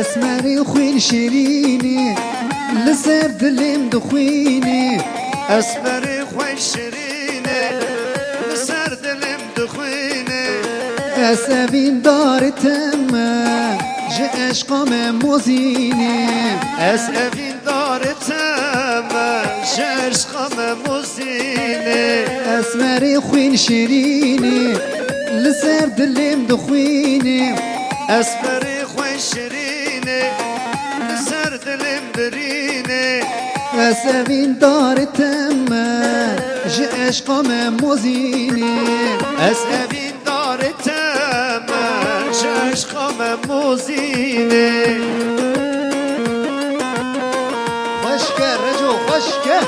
اسمري خوين شيريني لسر دلم دخويني اسمري خوش شیرینه. سر دلم دخوینه. اسفين دار تمه جه عشقام موزيني از اوین دارتم شرشقام موزینه. اسمري خوين شيريني لسر دلم اسمري خوش شیرینه. سر دلم برینه اسفين دار تمه جه عشقام موزيني از اوین دارتم شرشقام موزینه خشکه رجو خشکه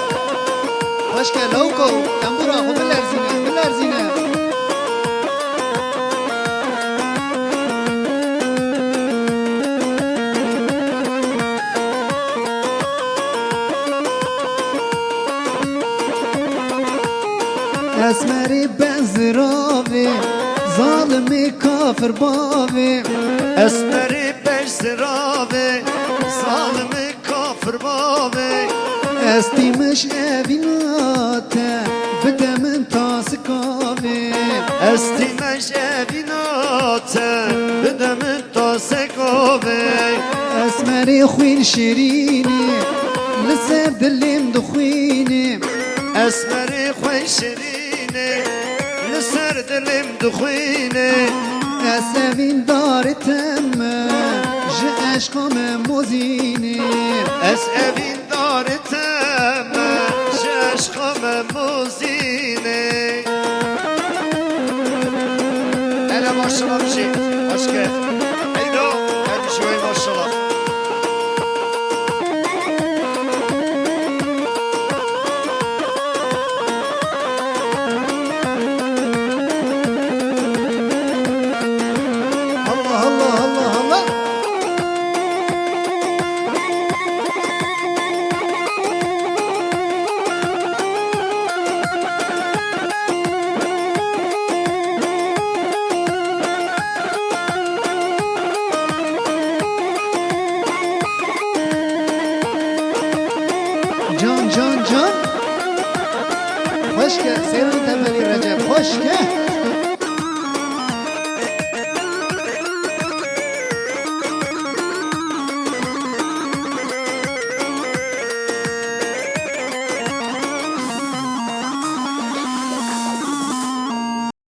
خشکه لوکو تنبورا خو بلرزینه بلرزینه. اسمری بزراوی ظالمی کافر باوی. اسمری zirabe Zalimi kafir babe استیمش اویناته بده من تاس کاوی. Estimeş evinate Bidemin tasekabe اسمری خوین شیرینی لسر دلیم دخوینی. Esmeri khoşirine Lisser dilim dukhine اسوین دار تمه جه عشقام موزینی Es evin daretem Şaşkam muzine Hele maşallah bir şey Hoş geldin Heydo Hadi şöyle maşallah Hoş gel Seyran Temeli Recep hoş gel